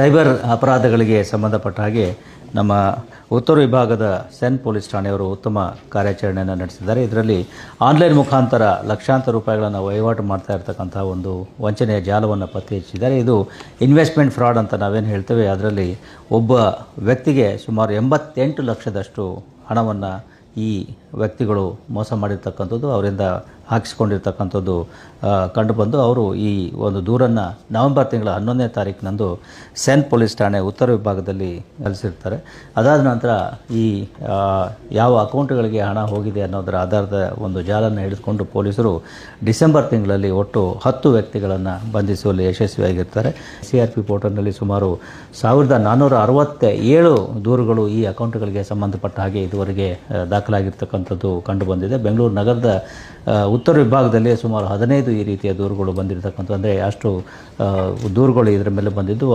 Cyber ಅಪರಾಧಗಳಿಗೆ ಸಂಬಂಧಪಟ್ಟ ಹಾಗೆ ನಮ್ಮ ಉತ್ತರ ವಿಭಾಗದ ಸೆನ್ ಪೊಲೀಸ್ ಠಾಣೆಯವರು ಉತ್ತಮ ಕಾರ್ಯಾಚರಣೆಯನ್ನು ನಡೆಸಿದ್ದಾರೆ. ಇದರಲ್ಲಿ ಆನ್ಲೈನ್ ಮುಖಾಂತರ ಲಕ್ಷಾಂತರ ರೂಪಾಯಿಗಳನ್ನು ವಹಿವಾಟು ಮಾಡ್ತಾ ಇರತಕ್ಕಂಥ ಒಂದು ವಂಚನೆಯ ಜಾಲವನ್ನು ಪತ್ತೆ ಹಚ್ಚಿದ್ದಾರೆ ಇದು ಇನ್ವೆಸ್ಟ್ಮೆಂಟ್ ಫ್ರಾಡ್ ಅಂತ ನಾವೇನು ಹೇಳ್ತೇವೆ, ಅದರಲ್ಲಿ ಒಬ್ಬ ವ್ಯಕ್ತಿಗೆ ಸುಮಾರು ಎಂಬತ್ತೆಂಟು ಲಕ್ಷದಷ್ಟು ಹಣವನ್ನು ಈ ವ್ಯಕ್ತಿಗಳು ಮೋಸ ಮಾಡಿರ್ತಕ್ಕಂಥದ್ದು. ಅವರಿಂದ ಹಾಕಿಸ್ಕೊಂಡಿರ್ತಕ್ಕಂಥದ್ದು ಕಂಡುಬಂದು ಅವರು ಈ ಒಂದು ದೂರನ್ನು ನವೆಂಬರ್ ತಿಂಗಳ ಹನ್ನೊಂದನೇ ತಾರೀಕಿನಂದು ಸೆನ್ ಪೊಲೀಸ್ ಠಾಣೆ ಉತ್ತರ ವಿಭಾಗದಲ್ಲಿ ನೆಲೆಸಿರ್ತಾರೆ ಅದಾದ ನಂತರ ಈ ಯಾವ ಅಕೌಂಟ್ಗಳಿಗೆ ಹಣ ಹೋಗಿದೆ ಅನ್ನೋದರ ಆಧಾರದ ಒಂದು ಜಾಲನ್ನು ಹಿಡಿದುಕೊಂಡು ಪೊಲೀಸರು ಡಿಸೆಂಬರ್ ತಿಂಗಳಲ್ಲಿ ಒಟ್ಟು ಹತ್ತು ವ್ಯಕ್ತಿಗಳನ್ನು ಬಂಧಿಸುವಲ್ಲಿ ಯಶಸ್ವಿಯಾಗಿರ್ತಾರೆ. ಸಿ ಆರ್ ಪಿ ಪೋರ್ಟಲ್ನಲ್ಲಿ ಸುಮಾರು ಸಾವಿರದ ನಾನ್ನೂರ ಅರವತ್ತ ಏಳು ದೂರುಗಳು ಈ ಅಕೌಂಟ್ಗಳಿಗೆ ಸಂಬಂಧಪಟ್ಟ ಹಾಗೆ ಇದುವರೆಗೆ ದಾಖಲಾಗಿರ್ತಕ್ಕಂಥದ್ದು ಕಂಡುಬಂದಿದೆ. ಬೆಂಗಳೂರು ನಗರದ ಉತ್ತರ ವಿಭಾಗದಲ್ಲಿ ಸುಮಾರು ಹದಿನೈದು ಈ ರೀತಿಯ ದೂರುಗಳು ಬಂದಿರತಕ್ಕಂಥ ಅಂದರೆ ಅಷ್ಟು ದೂರುಗಳು ಇದರ ಮೇಲೆ ಬಂದಿದ್ದು.